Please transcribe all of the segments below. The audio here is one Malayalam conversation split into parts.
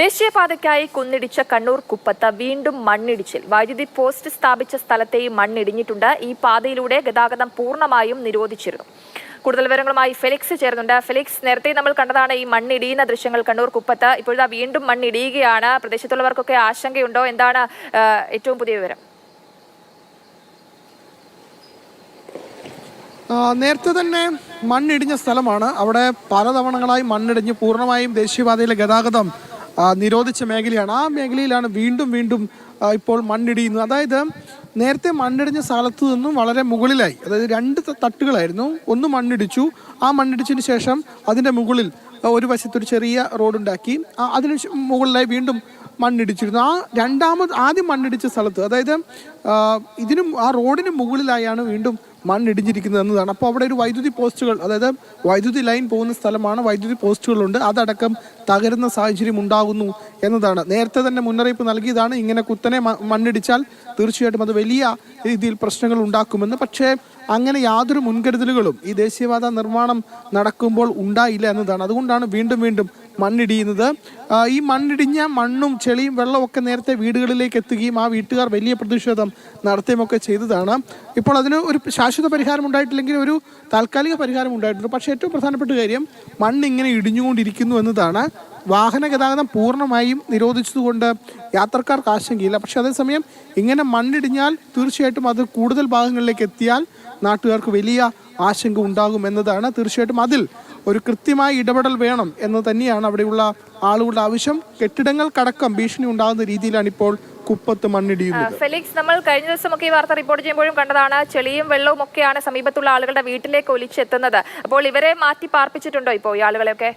ദേശീയപാതയ്ക്കായി കുന്നിടിച്ച കണ്ണൂർ കുപ്പത്ത് വീണ്ടും മണ്ണിടിച്ചിൽ. വൈദ്യുതി പോസ്റ്റ് സ്ഥാപിച്ച സ്ഥലത്തെയും മണ്ണിടിഞ്ഞിട്ടുണ്ട്. ഈ പാതയിലൂടെ ഗതാഗതം പൂർണമായും നിരോധിച്ചിരുന്നു. കൂടുതൽ വിവരങ്ങളുമായി ഫെലിക്സ് ചേർന്നുണ്ട് ഫെലിക്സ് നേരത്തെ നമ്മൾ കണ്ടതാണ് ഈ മണ്ണിടിയുന്ന ദൃശ്യങ്ങൾ കണ്ണൂർ കുപ്പത്ത്. ഇപ്പോഴാ വീണ്ടും മണ്ണിടിയുകയാണ്. പ്രദേശത്തുള്ളവർക്കൊക്കെ ആശങ്കയുണ്ടോ? എന്താണ് ഏറ്റവും പുതിയ വിവരം? നേരത്തെ തന്നെ മണ്ണിടിഞ്ഞ സ്ഥലമാണ്. അവിടെ പലതവണകളായി മണ്ണിടിഞ്ഞ് പൂർണമായും ദേശീയപാതയിലെ ഗതാഗതം നിരോധിച്ച മേഖലയാണ്. ആ മേഖലയിലാണ് വീണ്ടും വീണ്ടും ഇപ്പോൾ മണ്ണിടിയുന്നത്. അതായത് നേരത്തെ മണ്ണിടിഞ്ഞ സ്ഥലത്ത് നിന്നും വളരെ മുകളിലായി. അതായത് രണ്ട് തട്ടുകളായിരുന്നു. ഒന്ന് മണ്ണിടിച്ചു. ആ മണ്ണിടിച്ചതിന് ശേഷം അതിന്റെ മുകളിൽ ഒരു വശത്തൊരു ചെറിയ റോഡുണ്ടാക്കി അതിന് മുകളിലായി വീണ്ടും മണ്ണിടിച്ചിരുന്നു. ആ രണ്ടാമത് ആദ്യം മണ്ണിടിച്ച സ്ഥലത്ത് അതായത് ഇതിനും ആ റോഡിന് മുകളിലായാണ് വീണ്ടും മണ്ണിടിഞ്ഞിരിക്കുന്നത് എന്നതാണ്. അപ്പോൾ അവിടെ ഒരു വൈദ്യുതി പോസ്റ്റുകൾ അതായത് വൈദ്യുതി ലൈൻ പോകുന്ന സ്ഥലമാണ് വൈദ്യുതി പോസ്റ്റുകളുണ്ട്. അതടക്കം തകരുന്ന സാഹചര്യം ഉണ്ടാകുന്നു എന്നതാണ്. നേരത്തെ തന്നെ മുന്നറിയിപ്പ് നൽകിയതാണ്. ഇങ്ങനെ കുത്തനെ മണ്ണിടിച്ചാൽ തീർച്ചയായിട്ടും അത് വലിയ രീതിയിൽ പ്രശ്നങ്ങൾ ഉണ്ടാക്കുമെന്ന്. പക്ഷേ അങ്ങനെ യാതൊരു മുൻകരുതലുകളും ഈ ദേശീയപാത നിർമ്മാണം നടക്കുമ്പോൾ ഉണ്ടായില്ല എന്നതാണ്. അതുകൊണ്ടാണ് വീണ്ടും വീണ്ടും മണ്ണിടിയുന്നത്. ഈ മണ്ണിടിഞ്ഞ മണ്ണും ചെളിയും വെള്ളവും ഒക്കെ നേരത്തെ വീടുകളിലേക്ക് എത്തുകയും ആ വീട്ടുകാർ വലിയ പ്രതിഷേധം നടത്തുകയുമൊക്കെ ചെയ്തതാണ്. ഇപ്പോൾ അതിന് ഒരു ശാശ്വത പരിഹാരം ഉണ്ടായിട്ടില്ലെങ്കിൽ ഒരു താൽക്കാലിക പരിഹാരം ഉണ്ടായിട്ടുണ്ട്. പക്ഷേ ഏറ്റവും പ്രധാനപ്പെട്ട കാര്യം മണ്ണ് ഇങ്ങനെ ഇടിഞ്ഞുകൊണ്ടിരിക്കുന്നു എന്നതാണ്. വാഹന ഗതാഗതം പൂർണമായും നിരോധിച്ചതുകൊണ്ട് യാത്രക്കാർക്ക് ആശങ്കയില്ല പക്ഷേ അതേസമയം ഇങ്ങനെ മണ്ണിടിഞ്ഞാൽ തീർച്ചയായിട്ടും അത് കൂടുതൽ ഭാഗങ്ങളിലേക്ക് എത്തിയാൽ നാട്ടുകാർക്ക് വലിയ ആശങ്ക ഉണ്ടാകും എന്നതാണ് തീർച്ചയായിട്ടും അതിൽ ഒരു കൃത്യമായ ഇടപെടൽ വേണം എന്ന് തന്നെയാണ് അവിടെയുള്ള ആളുകളുടെ ആവശ്യം. കെട്ടിടങ്ങൾക്കടക്കം ഭീഷണി ഉണ്ടാകുന്ന രീതിയിലാണ് ഇപ്പോൾ കുപ്പത്ത് മണ്ണിടിയുന്നത്. ഫെലിക്സ് നമ്മൾ കഴിഞ്ഞ ദിവസമൊക്കെ ഈ വാർത്ത റിപ്പോർട്ട് ചെയ്യുമ്പോഴും കണ്ടതാണ് ചെളിയും വെള്ളവും ഒക്കെയാണ് സമീപത്തുള്ള ആളുകളുടെ വീട്ടിലേക്ക് ഒലിച്ചെത്തുന്നത്. അപ്പോൾ ഇവരെ മാറ്റി പാർപ്പിച്ചിട്ടുണ്ടോ ഇപ്പോൾ ഈ ആളുകളെയൊക്കെ?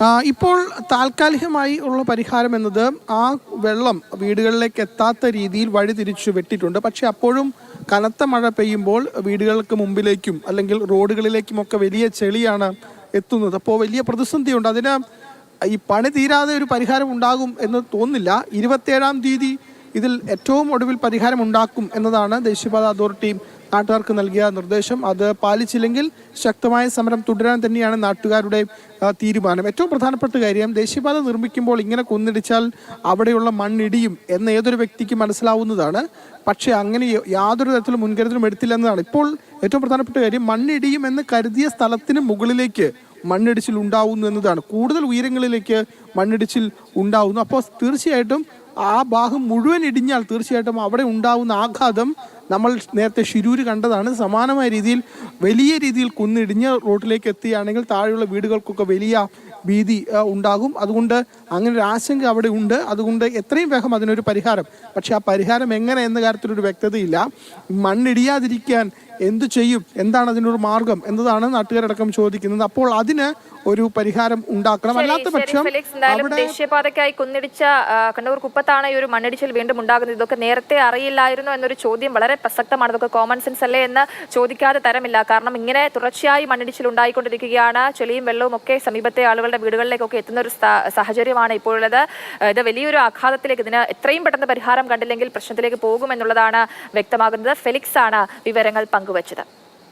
ഇപ്പോൾ താൽക്കാലികമായി ഉള്ള പരിഹാരം എന്നത് ആ വെള്ളം വീടുകളിലേക്ക് എത്താത്ത രീതിയിൽ വഴി തിരിച്ചു വെട്ടിയിട്ടുണ്ട്. പക്ഷെ അപ്പോഴും കനത്ത മഴ പെയ്യുമ്പോൾ വീടുകൾക്ക് മുമ്പിലേക്കും അല്ലെങ്കിൽ റോഡുകളിലേക്കും ഒക്കെ വലിയ ചെളിയാണ് എത്തുന്നത്. അപ്പോൾ വലിയ പ്രതിസന്ധിയുണ്ട്. അതിന് ഈ പണി തീരാതെ ഒരു പരിഹാരം ഉണ്ടാകും എന്ന് തോന്നുന്നില്ല. ഇരുപത്തിയേഴാം തീയതി ഇതിൽ ഏറ്റവും ഒടുവിൽ പരിഹാരം ഉണ്ടാക്കും എന്നതാണ് ദേശീയപാത അതോറിറ്റി നാട്ടുകാർക്ക് നൽകിയ നിർദ്ദേശം. അത് പാലിച്ചില്ലെങ്കിൽ ശക്തമായ സമരം തുടരാൻ തന്നെയാണ് നാട്ടുകാരുടെ തീരുമാനം. ഏറ്റവും പ്രധാനപ്പെട്ട കാര്യം ദേശീയപാത നിർമ്മിക്കുമ്പോൾ ഇങ്ങനെ കുന്നിടിച്ചാൽ അവിടെയുള്ള മണ്ണിടിയും എന്ന് ഏതൊരു വ്യക്തിക്ക് മനസ്സിലാവുന്നതാണ്. പക്ഷേ അങ്ങനെ യാതൊരു തരത്തിലും മുൻകരുതലും എടുത്തില്ല എന്നതാണ് ഇപ്പോൾ ഏറ്റവും പ്രധാനപ്പെട്ട കാര്യം മണ്ണിടിയും എന്ന് കരുതിയ സ്ഥലത്തിന് മുകളിലേക്ക് മണ്ണിടിച്ചിൽ ഉണ്ടാവുന്നു എന്നതാണ്. കൂടുതൽ ഉയരങ്ങളിലേക്ക് മണ്ണിടിച്ചിൽ ഉണ്ടാവുന്നു. അപ്പോൾ തീർച്ചയായിട്ടും ആ ഭാഗം മുഴുവൻ ഇടിഞ്ഞാൽ തീർച്ചയായിട്ടും അവിടെ ഉണ്ടാവുന്ന ആഘാതം നമ്മൾ നേരത്തെ ശിരൂര് കണ്ടതാണ്. സമാനമായ രീതിയിൽ വലിയ രീതിയിൽ കുന്നിടിഞ്ഞ് റോഡിലേക്ക് എത്തുകയാണെങ്കിൽ താഴെയുള്ള വീടുകൾക്കൊക്കെ വലിയ ഭീതി ഉണ്ടാകും. അതുകൊണ്ട് അങ്ങനെ ഒരു ആശങ്ക അവിടെ ഉണ്ട്. അതുകൊണ്ട് എത്രയും വേഗം അതിനൊരു പരിഹാരം. പക്ഷേ ആ പരിഹാരം എങ്ങനെ എന്ന കാര്യത്തിലൊരു വ്യക്തതയില്ല. മണ്ണിടിയാതിരിക്കാൻ എന്തു ചെയ്യും? എന്താണ് അതിനൊരു മാർഗം? എന്നതാണ് നാട്ടുകാരടക്കം ചോദിക്കുന്നത്. അപ്പോൾ അതിന് ഒരു പരിഹാരം ഉണ്ടാക്കണം. അല്ലാത്ത പക്ഷം ദേശീയപാതയ്ക്കായി കുന്നിടിച്ച കണ്ണൂർ കുപ്പത്താണ് ഈ ഒരു മണ്ണിടിച്ചിൽ വീണ്ടും ഉണ്ടാകുന്നത്. ഇതൊക്കെ നേരത്തെ അറിയില്ലായിരുന്നു എന്നൊരു ചോദ്യം വളരെ പ്രസക്തമാണ്. ഇതൊക്കെ കോമൺ സെൻസ് അല്ലേ എന്ന് ചോദിക്കാതെ തരമില്ല. കാരണം ഇങ്ങനെ തുടർച്ചയായി മണ്ണിടിച്ചിൽ ഉണ്ടായിക്കൊണ്ടിരിക്കുകയാണ്. ചെളിയും വെള്ളവും ഒക്കെ സമീപത്തെ ആളുകളുടെ വീടുകളിലേക്കൊക്കെ എത്തുന്ന ഒരു സാഹചര്യമാണ് ഇപ്പോഴുള്ളത്. ഇത് വലിയൊരു ആഘാതത്തിലേക്ക് ഇതിന് എത്രയും പെട്ടെന്ന് പരിഹാരം കണ്ടില്ലെങ്കിൽ പ്രശ്നത്തിലേക്ക് പോകുമെന്നുള്ളതാണ് വ്യക്തമാകുന്നത്. ഫെലിക്സ് ആണ് വിവരങ്ങൾ പങ്കുവച്ചത്